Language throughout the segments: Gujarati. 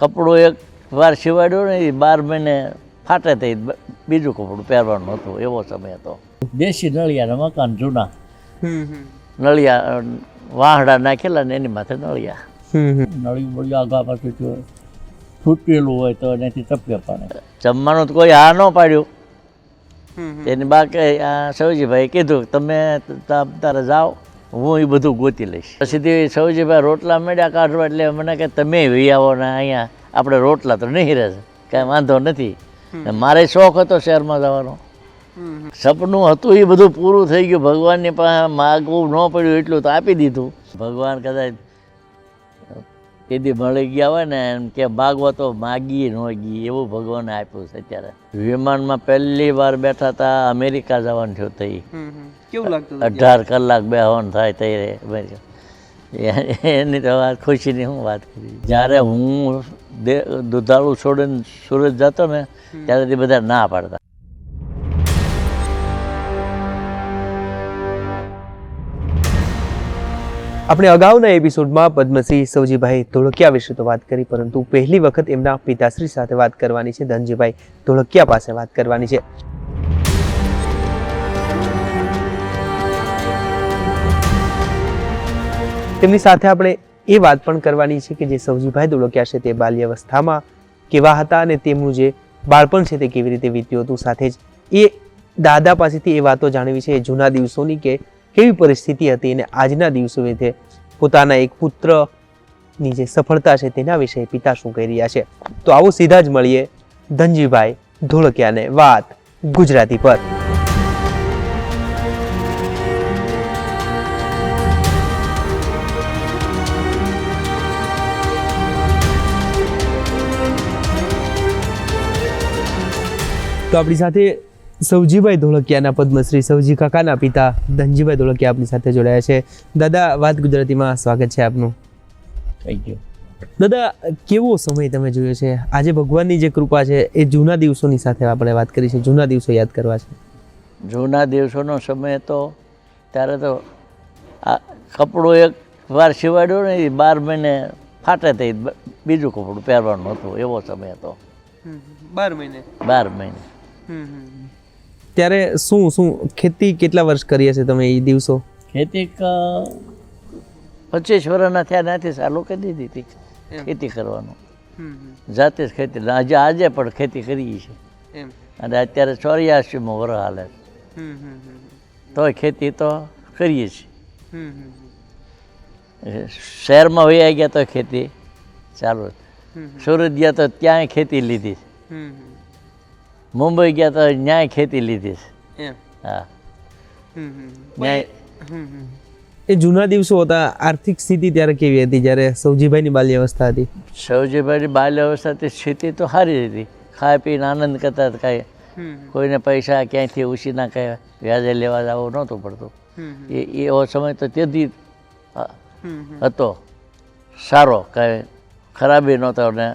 કપડું એક વાર સિવાડ્યું ને એ બાર મહિને ફાટે થઈ બીજું કપડું પહેરવાનું હતું એવો સમય હતો. દેશી નળિયાના મકાન જૂના. હમ હમ. નળિયા વાહડા નાખેલા ને એની માથે નળિયા. હમ હમ. નળિયું બળિયું આગા પાછું જો ફૂટેલું હોય તો એનાથી ટપકે પણ. જમવાનું તો કોઈ હા ન પાડ્યું. એની તેની બા કે આ સૌજીભાઈ કીધું તમે તારે જાઓ. હું એ બધું ગોતી લઈશ. પછીથી સૌજીભાઈ રોટલા મેળ્યા કાઢવા એટલે મને કે તમે વી આવો ને અહીંયા આપણે રોટલા તો નહીં રહે કાંઈ વાંધો નથી. મારે શોખ હતો શહેરમાં જવાનો. સપનું હતું એ બધું પૂરું થઈ ગયું. ભગવાનની પાસે માગવું ન પડ્યું એટલું તો આપી દીધું. ભગવાન કદાચ તેથી મળી ગયા હોય ને એમ કે ભાગવતો તો માગીએ ન ગઈ એવું ભગવાને આપ્યું છે અત્યારે. વિમાનમાં પહેલી વાર બેઠા હતા અમેરિકા જવાનું થયું હમ કેવું લાગતું અઢાર કલાક બેહવાનું થાય તઈ રે અમેરિકા એની તો વાત ખુશીની હું વાત કરી. જ્યારે હું દે- દુધાળું છોડીને સુરત જતો ને ત્યારે બધા ના પાડતા. આપણે અગાઉના એપિસોડમાં પદ્મસિંહ સવજીભાઈ ધોળકિયા વિશે તો વાત કરી, પરંતુ પહેલી વખત એમના પિતાશ્રી સાથે વાત કરવાની છે, ધનજીભાઈ ધોળકિયા પાસે વાત કરવાની છે. તેમની સાથે આપણે એ વાત પણ કરવાની છે કે જે સૌજીભાઈ ધોળકિયા છે તે બાલ્યાવસ્થામાં કેવા હતા અને તેમનું જે બાળપણ છે તે કેવી રીતે વીત્યું હતું. સાથે જ એ દાદા પાસેથી એ વાતો જાણવી છે જૂના દિવસોની કે કેવી પરિસ્થિતિ હતી અને આજના દિવસો વિશે પોતાના એક પુત્રની જે સફળતા છે તેના વિશે પિતા શું કહી રહ્યા છે? તો આવો સીધા જ મળીએ ધનજીભાઈ ધોળકિયાને વાત ગુજરાતી પર. તો આપણી સાથે સૌજીભાઈ ધોળકિયાના પદ્મશ્રી સૌજી કાકાના પિતા ધનજીભાઈ ધોળકિયા આપની સાથે જોડાયા છે. દાદા વાત ગુજરાતીમાં સ્વાગત છે આપનું. થઈ યુ દાદા કેવો સમય તમે જોયો છે? આજે ભગવાનની જે કૃપા છે એ જૂના દિવસોની સાથે આપણે વાત કરી છે. જૂના દિવસો યાદ કરવા છે. જૂના દિવસોનો સમય તો ત્યારે તો આ કપડું એક વાર સિવાડ્યું ને એ બાર મહિને ફાટે થઈ બીજું કપડું પહેરવાનું હતું. એવો સમય હતો. બાર મહિને. બાર મહિને. ત્યારે શું શું ખેતી કેટલા વર્ષ કરી હશે તમે એ દિવસો? ખેતી ક- પચીસ વર્ષના થયા ત્યાંથી ચાલુ કરી દીધી હતી ખેતી કરવાનું. જાતે જ ખેતી આજે આજે પણ ખેતી કરીએ છીએ. અને અત્યારે ચોર્યાસીમાં વર હાલે તો તોય ખેતી તો કરીએ છીએ. શહેરમાં વહી ગયા તો ખેતી ચાલુ. સુરત ગયા તો ત્યાંય ખેતી લીધી છે. મુંબઈ ગયા તો ન્યાય ખેતી લીધી છે. હા. ન્યાય એ જૂના દિવસો હતા આર્થિક સ્થિતિ ત્યારે કેવી હતી જ્યારે સૌજીભાઈની બાલ્યાવસ્થા હતી? સૌજીભાઈની બાલ્ય અવસ્થાથી સ્થિતિ તો સારી હતી. ખાઈ પીને આનંદ કરતા હતા કાંઈ. કોઈને પૈસા ક્યાંયથી ઉછીના કાંઈ વ્યાજે લેવા જવું નહોતું પડતું. એ એ એવો સમય તો તેથી હતો. સારો કાંઈ ખરાબી નહોતો અને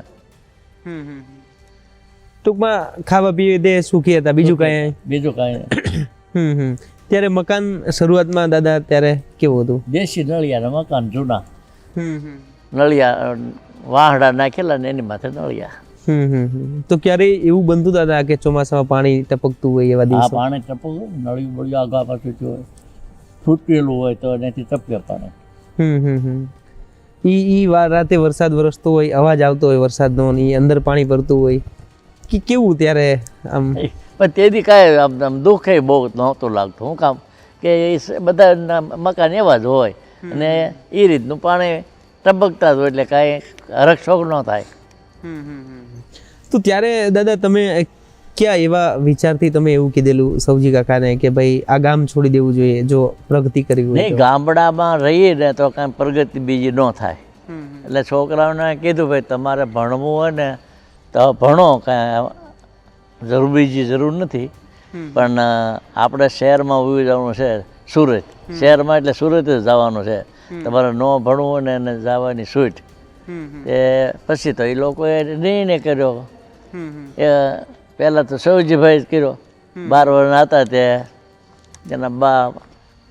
ટૂંકમાં ખાવા પીવે તે સુખી હતા બીજું કાંઈ? બીજું કાંઈ હમ હમ. ત્યારે મકાન શરૂઆતમાં દાદા ત્યારે કેવું હતું? દેશી નળિયાના મકાન જૂના. નળિયા વાહડા નાખેલા ને એની માથે નળિયા. હમ હમ હમ. તો ક્યારેય એવું બનતું દાદા કે ચોમાસામાં પાણી ટપકતું હોય એવા દિવસ? પાણી ટપકતું નળિયું બળિયું આગા પાછું જો ફૂટેલું હોય તો એનાથી ટપકે પાણી. હમ હમ હમ. ઈ ઈ વાર રાતે વરસાદ વરસતો હોય અવાજ આવતો હોય વરસાદનો ને ઈ અંદર પાણી ભરતું હોય. કે કેવું ત્યારે આમ? પણ તેથી કાંઈ આમ આમ દુઃખ બહુ નહોતું લાગતું. હું કામ કે એ બધા મકાન એવા જ હોય. અને એ રીતનું પાણી ટબકતા જ હોય એટલે કાંઈ હરકશોક ન થાય. તો ત્યારે દાદા તમે ક્યાં એવા વિચારથી તમે એવું કીધેલું સૌજી કાકાને કે ભાઈ આ ગામ છોડી દેવું જોઈએ જો પ્રગતિ કરવી હોય નહીં ગામડામાં રહીએ ને તો કાંઈ પ્રગતિ બીજી ન થાય. એટલે છોકરાઓને કીધું ભાઈ તમારે ભણવું હોય ને તો ભણો કાંઈ જરૂર બીજી જરૂર નથી. પણ આપણે શહેરમાં ઊભી જવાનું છે સુરત. શહેરમાં એટલે સુરત જ જવાનું છે. તમારે ન ભણવું હોય ને એને જવાની છૂટ. એ પછી તો એ લોકોએ નિર્ણય કર્યો. એ પહેલાં તો સૌજીભાઈ જ કર્યો. બાર વર્ષના હતા તે. એના બા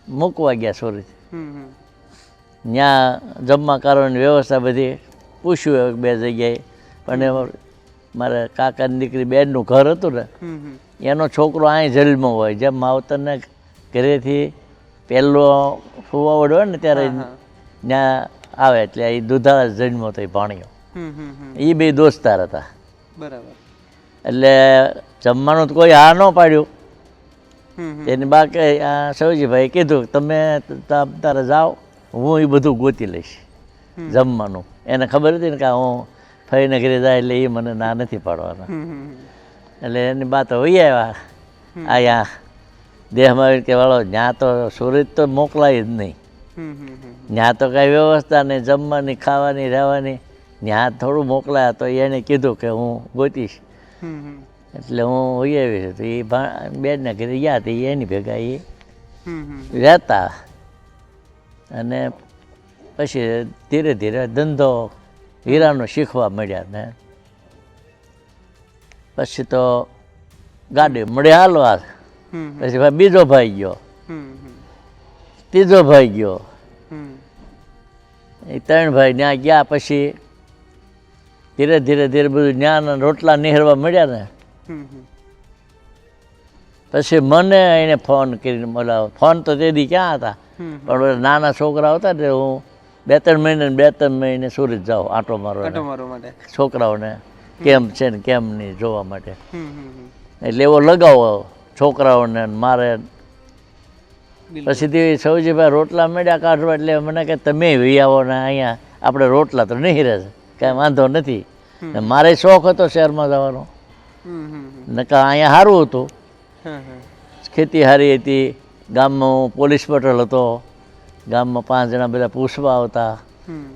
મૂકવા ગયા સુરત. ત્યાં જમવા કરવાની વ્યવસ્થા બધી પૂછ્યું એક બે જગ્યાએ. પણ મારે કાકાની દીકરી બેનનું ઘર હતું ને એનો છોકરો અહીં જેલમાં હોય. જેમ માવતરને ઘરેથી પહેલો ફુવાવડ હોય ને ત્યારે ત્યાં આવે એટલે એ દુધાળા જન્મો એ ભાણિયો. એ બે દોસ્તાર હતા. બરાબર. એટલે જમવાનું તો કોઈ હા ન પાડ્યું. એની બાકી બા કે આ સૌજીભાઈ કીધું તમે ત- તારે જાઓ હું એ બધું ગોતી લઈશ જમવાનું. એને ખબર હતી ને કે હું ફઈને ઘરે જાય એટલે એ મને ના નથી પાડવાના. એટલે એની વાત હોઈ આવ્યા. અહીંયા દેહમાં આવી કે વાળો ત્યાં તો સુરત તો મોકલાય જ નહીં. ત્યાં તો કાંઈ વ્યવસ્થા નહીં જમવાની ખાવાની રહેવાની. ત્યાં થોડું મોકલાયા. તો એણે કીધું કે હું ગોતીશ. એટલે હું હોઈ આવી છું. તો એ બેનને ઘરે ગયા તો એની ભેગા એ રહેતા. અને પછી ધીરે ધીરે ધંધો હીરાનો શીખવા મળ્યા ને. પછી તો ગાડી મળે હાલવા. પછી ભાઈ બીજો ભાઈ ગયો. ત્રીજો ભાઈ ગયો. એ ત્રણ ભાઈ ત્યાં ગયા પછી ધીરે ધીરે ધીરે બધું જ્ઞાન રોટલા નિહરવા મળ્યા ને. પછી મને એને ફોન કરીને બોલાવો ફોન તો તે દી ક્યાં હતા? પણ નાના છોકરા હતા ને હું બે ત્રણ મહિને બે ત્રણ મહિને સુરત જાઓ આંટો મારો આટો મારવા માટે. છોકરાઓને કેમ છે ને કેમ નહીં જોવા માટે. એટલે એવો લગાવો છોકરાઓને મારે. પછી સૌજીભાઈ રોટલા મેળ્યા કાઢવા એટલે મને કે તમે વી આવો ને અહીંયા આપણે રોટલા તો નહીં રહે કાંઈ વાંધો નથી. મારે શોખ હતો શહેરમાં જવાનો. નકા અહીંયા સારું હતું. ખેતી સારી હતી. ગામમાં પોલીસ પટેલ હતો. ગામમાં પાંચ જણા બધા પૂછવા આવતા.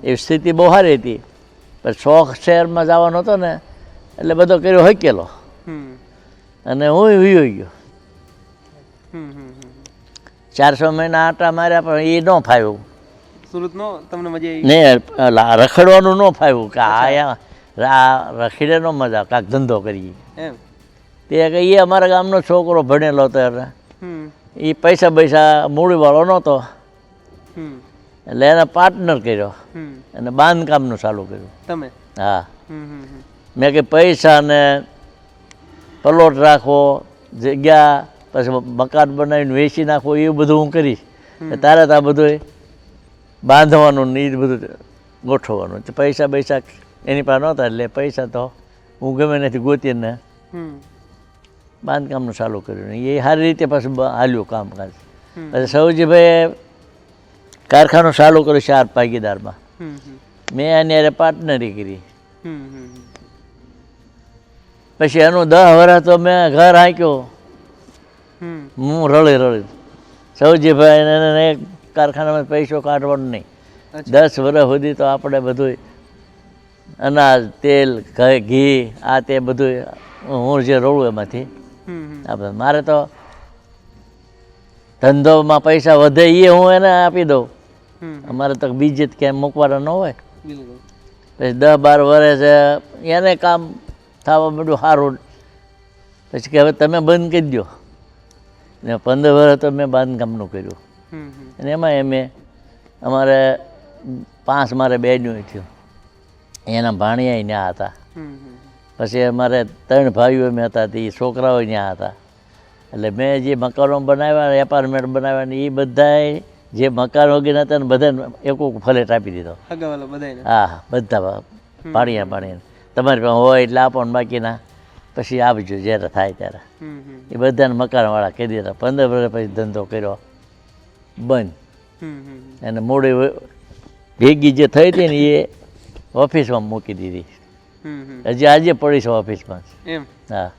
એ સ્થિતિ બહુ સારી હતી. પણ શોખ શહેરમાં જવાનો હતો ને એટલે બધો કર્યો હકેલો. હમ. અને હું વિયો ગયો. ચારસો મહિના આટા માર્યા પણ એ ન ફાવ્યું. સુરતનો તમને મજા નહીં રખડવાનું ન ફાવ્યું. કે આ રખીડે ન મજા કાંક ધંધો કરીએ. એમ. તે કે એ અમારા ગામનો છોકરો ભણેલો હતો. એટલે એ પૈસા પૈસા મૂડીવાળો નહોતો. એટલે એને પાર્ટનર કર્યો. અને બાંધકામનું ચાલુ કર્યું. તમે? હા. મેં કે પૈસા ને પલોટ રાખો જગ્યા પછી મકાન બનાવીને વેચી નાખો એ બધું હું કરીશ. તારે તો આ બધું બાંધવાનું ને એ બધું ગોઠવવાનું. પૈસા પૈસા એની પાસે નહોતા એટલે પૈસા તો હું ગમે નથી ગોતીને બાંધકામનું ચાલુ કર્યું. એ સારી રીતે પાછું હાલ્યું કામકાજ. પછી સૌજીભાઈએ કારખાનું ચાલુ કર્યું ચાર ભાગીદારમાં. મેં એની અરે પાર્ટનરી કરી. પછી એનું દસ વર્ષ તો મેં ઘર હાંક્યો હું રળી રળી. સૌજીભાઈ એને કારખાનામાં પૈસો કાઢવાનો નહીં. દસ વર્ષ સુધી તો આપણે બધું અનાજ તેલ ઘી આ તે બધું હું જે રોળું એમાંથી. આપણે મારે તો ધંધોમાં પૈસા વધે એ હું એને આપી દઉં. અમારે તો બીજે જ ક્યાંય મૂકવાના ન હોય. પછી દસ બાર વર્ષ એને કામ થવા માંડ્યું સારું પછી કે હવે તમે બંધ કરી દો ને પંદર વર્ષ તો મેં બાંધકામનું કર્યું. અને એમાં એમે અમારે પાંચ મારે બેન્યું થયું. એના ભાણિયા ત્યાં હતા. પછી અમારે ત્રણ ભાઈઓ અમે હતા તે છોકરાઓ ત્યાં હતા. એટલે મેં જે મકાનો બનાવ્યા એપાર્ટમેન્ટ બનાવ્યા ને એ બધાય જે મકાન વગેરે હતા ને બધાને એક એક ફલેટ આપી દીધો. હા બધા પાણીયા પાણીયા. તમારી પાસે હોય એટલે આપો ને બાકીના. પછી આપજો જ્યારે થાય ત્યારે. એ બધાને મકાનવાળા કહી દીધા. પંદર વર્ષ પછી ધંધો કર્યો. બંધ. અને મોડી ભેગી જે થઈ હતી ને એ ઓફિસમાં મૂકી દીધી. હજી આજે પડી છે ઓફિસમાં. હા.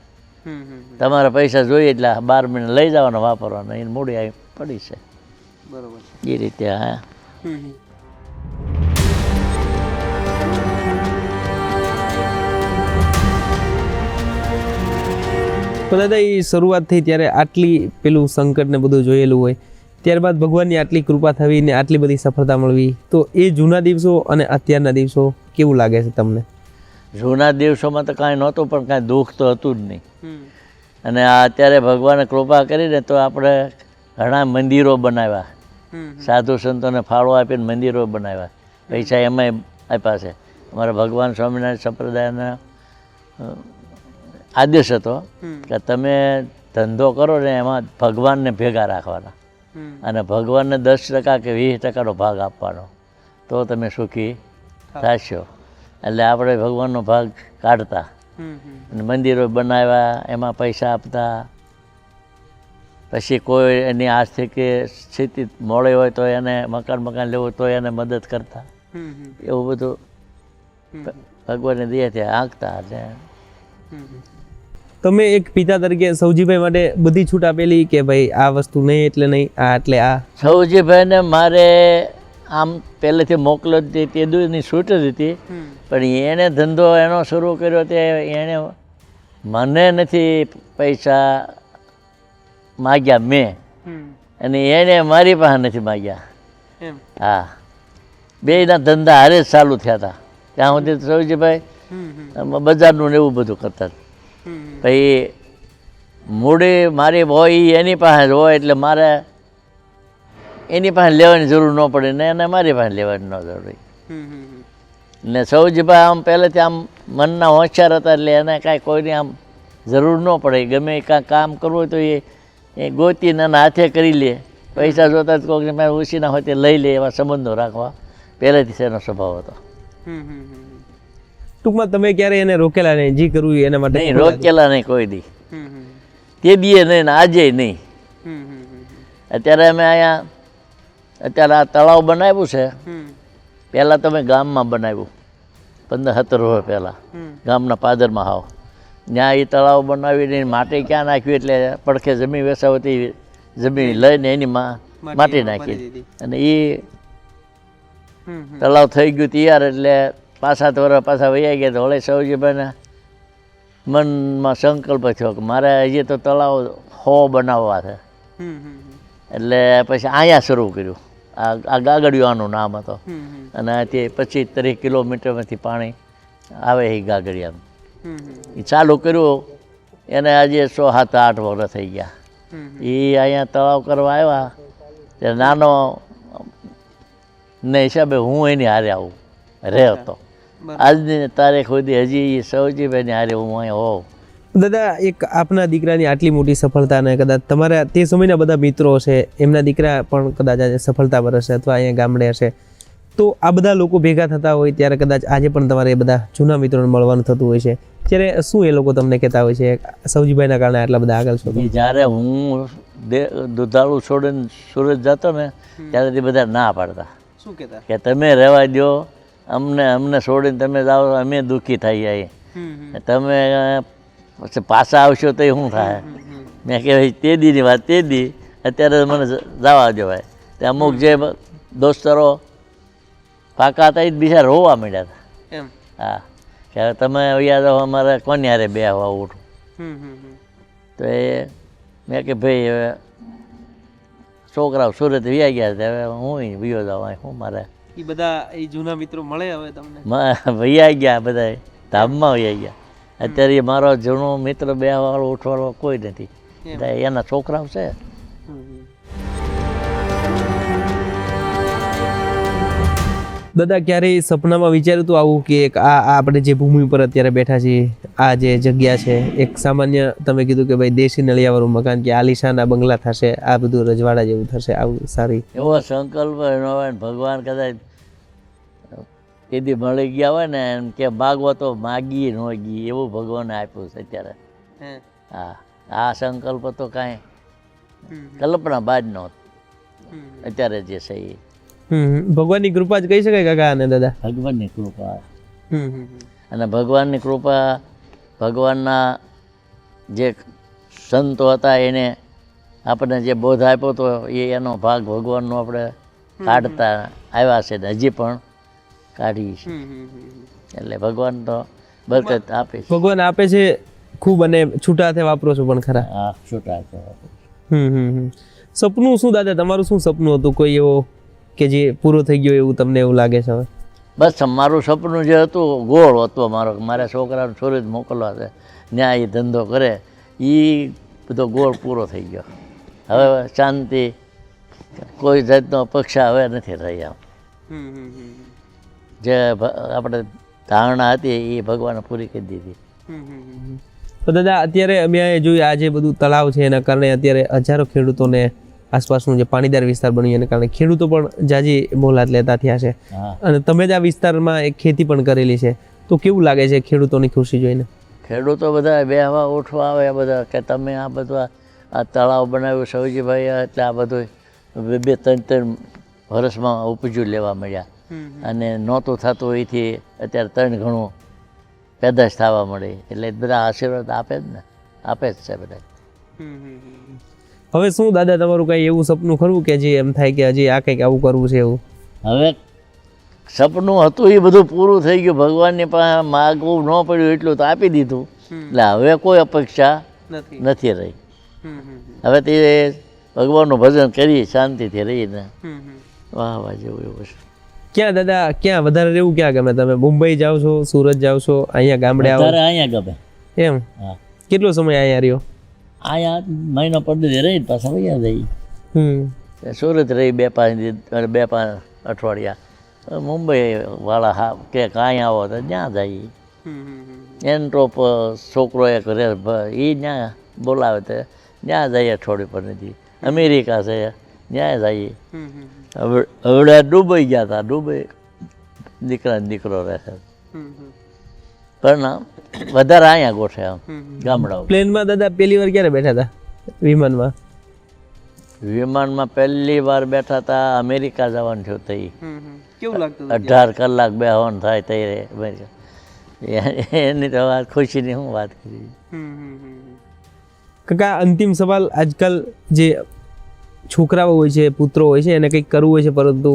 તમારા પૈસા જોઈએ એટલે બાર મહિને લઈ જવાના વાપરવાના. એને મૂડી આવી પડી છે. બરોબર. એ રીતે હા. દાદા એ શરૂઆત થઈ ત્યારે આટલી પેલું સંકટ ને બધું જોયેલું હોય. ત્યારબાદ ભગવાનની આટલી કૃપા થવી ને આટલી બધી સફળતા મળવી. તો એ જૂના દિવસો અને અત્યારના દિવસો કેવું લાગે છે તમને? જૂના દિવસોમાં તો કાંઈ નહોતું પણ કાંઈ દુઃખ તો હતું જ નહીં. અને આ અત્યારે ભગવાને કૃપા કરીને તો આપણે ઘણા મંદિરો બનાવ્યા. સાધુ સંતોને ફાળો આપીને મંદિરો બનાવ્યા. પૈસા એમાંય આપ્યા છે. અમારા ભગવાન સ્વામિનારાયણ સંપ્રદાયના આદેશ હતો કે તમે ધંધો કરો ને એમાં ભગવાનને ભેગા રાખવાના. અને ભગવાનને દસ ટકા કે વીસ ટકાનો ભાગ આપવાનો. તો તમે સુખી થશો. એટલે આપણે ભગવાનનો ભાગ કાઢતા. અને મંદિરો બનાવ્યા એમાં પૈસા આપતા. પછી કોઈ એની આર્થિક સ્થિતિ મોડી હોય તો એને મકાન મકાન લેવું તો એને મદદ કરતા. એવું બધું ભગવાનની દયાથી આંકતા છે તમે એક પિતા તરીકે સૌજીભાઈ માટે બધી છૂટ આપેલી કે ભાઈ આ વસ્તુ નહીં એટલે નહીં આ એટલે આ? સૌજીભાઈને મારે આમ પહેલેથી મોકલો જ તે દૂધની છૂટ જ હતી પણ એણે ધંધો એનો શરૂ કર્યો તે એણે મને નથી પૈસા માગ્યા મેં. અને એણે મારી પાસે નથી માગ્યા. હા. બેના ધંધા હારે જ ચાલુ થયા હતા. ત્યાં સુધી સૌજીભાઈ બજારનું ને એવું બધું કરતા પછી મૂડી મારી હોય એની પાસે હોય એટલે મારે એની પાસે લેવાની જરૂર ન પડે ને એને મારી પાસે લેવાની ન જરૂર ને સૌજીભાઈ આમ પહેલેથી આમ મનના હોશિયાર હતા એટલે એને કાંઈ કોઈની આમ જરૂર ન પડે. ગમે કાંઈ કામ કરવું હોય તો એ એ ગોતીને એના હાથે કરી લે. પૈસા જોતા જ કોઈકને પાસે ઉછીના હોય તે લઈ લે એવા સંબંધો રાખવા. પહેલેથી એનો સ્વભાવ હતો. ટૂંકમાં તમે ક્યારે એને રોકેલા નહીં જી કરવું એ એના માટે નહીં રોકેલા નહીં કોઈ દી. તે દીએ નહીં ને આજે નહીં. અત્યારે અમે અહીંયા અત્યારે આ તળાવ બનાવ્યું છે. પહેલાં તમે ગામમાં બનાવ્યું. પંદર સત્તર વર્ષ પહેલાં. ગામના પાદરમાં હાવ. ત્યાં એ તળાવ બનાવીને માટી ક્યાં નાખ્યું એટલે પડખે જમીન વેસાવતી જમીન લઈને એની માં માટી નાખી. અને એ તળાવ થઈ ગયું તૈયાર એટલે પાછા વર્ષ પાછા વૈયા ગયા તો વળી સૌજીભાઈને મનમાં સંકલ્પ થયો કે મારે હજી તો તળાવ હો બનાવવા છે. એટલે પછી અહીંયા શરૂ કર્યું. આ આ ગાગડિયાનું નામ હતો. અને તે પચીસ ત્રીસ કિલોમીટરમાંથી પાણી આવે એ ગાગડિયાનું. એ ચાલુ કર્યું એને આજે સો સાત આઠ વર્ષ થઈ ગયા. એ અહીંયા તળાવ કરવા આવ્યા ત્યારે નાનો ને હિસાબે હું એની હારે આવું રહેતો. આજની તારીખ સુધી હજી એ સૌજીભાઈની હારે હું અહીંયા હોઉં. દાદા એક આપના દીકરાની આટલી મોટી સફળતા ને કદાચ તમારા તે સમયના બધા મિત્રો છે એમના દીકરા પણ કદાચ આજે સફળતા પર હશે અથવા અહીંયા ગામડે હશે. તો આ બધા લોકો ભેગા થતા હોય ત્યારે કદાચ આજે પણ તમારે એ બધા જૂના મિત્રોને મળવાનું થતું હોય છે. ત્યારે શું એ લોકો તમને કહેતા હોય છે? સૌજીભાઈના કારણે આટલા બધા આગળ છો? જ્યારે હું દે- દુધાળું છોડીને સુરત જતો ને ત્યારે તે બધા ના પાડતા. શું કહેતા? કે તમે રહેવા દો અમને અમને છોડીને તમે જાઓ અમે દુઃખી થઈ જાય તમે પછી પાછા આવશો તો શું થાય? મેં કે ભાઈ તે દીની વાત તે દી. અત્યારે મને જવા દેવાય તે અમુક જે દોસ્તરો પાકા હતા એ જ બીજા રોવા માંડ્યા હતા એમ. હા. કે હવે તમે યાદ અમારે કોની હારે બે આવવા ઉઠું? તો એ મેં કે ભાઈ હવે છોકરાઓ સુરત વ્યા ગયા છે હવે હું વિયો જાઉં હું મારે? એ બધા એ જૂના મિત્રો મળે હવે તમને? વૈયા ગયા બધા ધામમાં વૈયા ગયા. અત્યારે મારો જૂનો મિત્ર બે વાળો ઉઠવાળો કોઈ નથી. એના છોકરાઓ છે. દાદા ક્યારેય સપનામાં વિચાર્યું હતું આવું કે એક આ આ આપણે જે ભૂમિ પર અત્યારે બેઠા છીએ આ જે જગ્યા છે એક સામાન્ય તમે કીધું કે ભાઈ દેશી નળિયાવાળું મકાન કે આલિશાના બંગલા થશે આ બધું રજવાડા જેવું થશે આવું સારી. એવો સંકલ્પ એનો હોય ભગવાન કદાચ કીધી મળી ગયા હોય ને એમ કે માગવો તો માગી ન ગઈ એવું ભગવાને આપ્યું છે અત્યારે. હા. આ સંકલ્પ તો કાંઈ કલ્પના બાદ નો અત્યારે જે છે એ. ભગવાનની કૃપા જ કહી શકાય કાકા અને દાદા? ભગવાનની કૃપા. અને ભગવાનની કૃપા ભગવાનના જે સંતો હતા એને આપણને જે બોધ આપ્યો હતો એ એનો ભાગ ભગવાનનો આપણે કાઢતા આવ્યા છે ને હજી પણ કાઢીએ છીએ. એટલે ભગવાન તો બરકત આપે છે. ભગવાન આપે છે ખૂબ અને છૂટા હાથે વાપરો છો પણ ખરા. હા છૂટા છે હમ. સપનું શું દાદા? તમારું શું સપનું હતું? કોઈ એવો કે જે પૂરો થઈ ગયો એવું તમને એવું લાગે છે હવે? બસ મારું સપનું જે હતું ગોળ હતો મારો મારા છોકરાને જ મોકલવા છે ત્યાં એ ધંધો કરે એ બધો ગોળ પૂરો થઈ ગયો. હવે શાંતિ કોઈ જાતનો અપેક્ષા હવે નથી રહી આમ જે આપણે ધારણા હતી એ ભગવાને પૂરી કરી દીધી. તો દાદા અત્યારે અમે જોયું આ જે બધું તળાવ છે એના કારણે અત્યારે હજારો ખેડૂતોને આસપાસનું જે પાણીદાર વિસ્તાર બન્યું એને કારણે ખેડૂતો પણ જાજી બોલાત લેતા થયા છે. અને તમે જ આ વિસ્તારમાં એક ખેતી પણ કરેલી છે. તો કેવું લાગે છે ખેડૂતોની ખુશી જોઈને? ખેડૂતો બધા બે હવા ઉઠવા આવે બધા કે તમે આ બધા આ તળાવ બનાવ્યું સૌજીભાઈ એટલે આ બધું બે બે ત્રણ ત્રણ વર્ષમાં ઉપજું લેવા મળ્યા. અને નહોતું થતું એથી અત્યારે ત્રણ ઘણું પેદાશ થવા મળે. એટલે બધા આશીર્વાદ આપે જ ને. આપે જ છે બધા હવે શું દાદા તમારું કઈ એવું સપનું ખરું કે જે એમ થાય કે હજી આ કંઈક આવું કરવું છે એવું? હવે સપનું હતું એ બધું પૂરું થઈ ગયું. ભગવાનની પાસે માગવું ન પડ્યું એટલું તો આપી દીધું. એટલે હવે કોઈ અપેક્ષા નથી. નથી રહી. હવે તે ભગવાનનું ભજન કરી શાંતિથી રહીને વાહ વાહ જેવું એવું છે ક્યાં દાદા ક્યાં? વધારે રહેવું ક્યાં ગમે તમે? મુંબઈ જાઓ છો સુરત જાઓ છો અહીંયા ગામડે આવો? અહીંયા ગમે. એમ? હા. કેટલો સમય અહીંયા રહ્યો? અહીંયા મહિનો પડી રહી પાછા વૈયા હમ. સુરત રહી બે પાંચ દિવસ બે પાંચ અઠવાડિયા. મુંબઈ વાળા હા કે કાંઈ આવો તો ત્યાં જઈએ. એન ટોપ છોકરો એક રે એ ત્યાં બોલાવે તો ત્યાં જઈએ અઠવાડિયું પર નથી. અમેરિકા છે ત્યાં જઈએ. હવે દુબઈ ગયા હતા ડુબઈ દીકરા દીકરો રહે છે. પણ વધારે અહીંયા ગોઠે ગામડા પ્લેનમાં દાદા પહેલી વાર ક્યારે બેઠા હતા? વિમાનમાં? વિમાનમાં પહેલી વાર બેઠા હતા અમેરિકા જવાનું થયું તઈ. કેવું લાગતું અઢાર કલાક બેહવાનું થાય તઈ રે અમેરિકા એની તો વાત ખુશીની હું વાત કરી? કાકા અંતિમ સવાલ આજકાલ જે છોકરાઓ હોય છે પુત્રો હોય છે એને કંઈક કરવું હોય છે પરંતુ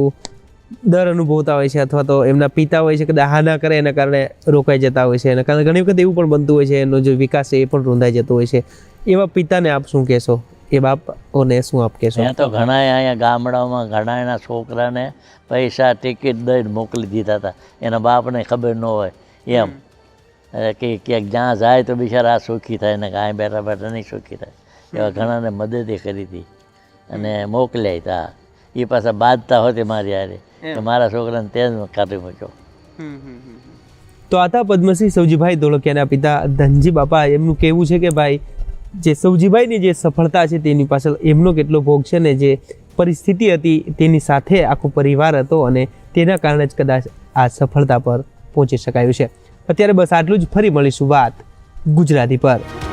ડર અનુભવતા હોય છે અથવા તો એમના પિતા હોય છે કે હા ના કરે, એના કારણે રોકાઈ જતા હોય છે. એના કારણે ઘણી વખત એવું પણ બનતું હોય છે, એનો જે વિકાસ છે એ પણ રૂંધાઈ જતો હોય છે. એવા પિતાને આપ શું કહેશો? એ બાપોને શું આપ કહેશો? ત્યાં તો ઘણા અહીંયા ગામડાઓમાં ઘણા એના છોકરાને પૈસા, ટિકિટ દઈને મોકલી દીધા હતા. એના બાપને ખબર ન હોય. એમ. કે ક્યાંક જ્યાં જાય તો બિચારા સુખી થાય, ને કાંઈ બેઠા બેઠા નહીં સુખી થાય. એવા ઘણાને મદદે કરી હતી. અને મોકલ્યા હતા. એ પાછા બાંધતા હોતી મારી હારે. મારા છોકરાને તે જ કાઢી મૂક્યો તો આતા પદ્મસિંહ સૌજીભાઈ ધોળકિયાના પિતા ધનજી બાપા એમનું કહેવું છે કે ભાઈ જે સૌજીભાઈની જે સફળતા છે તેની પાછળ એમનો કેટલો ભોગ છે ને જે પરિસ્થિતિ હતી તેની સાથે આખો પરિવાર હતો અને તેના કારણે જ કદાચ આ સફળતા પર પહોંચી શકાયું છે. અત્યારે બસ આટલું જ. ફરી મળીશું વાત ગુજરાતી પર.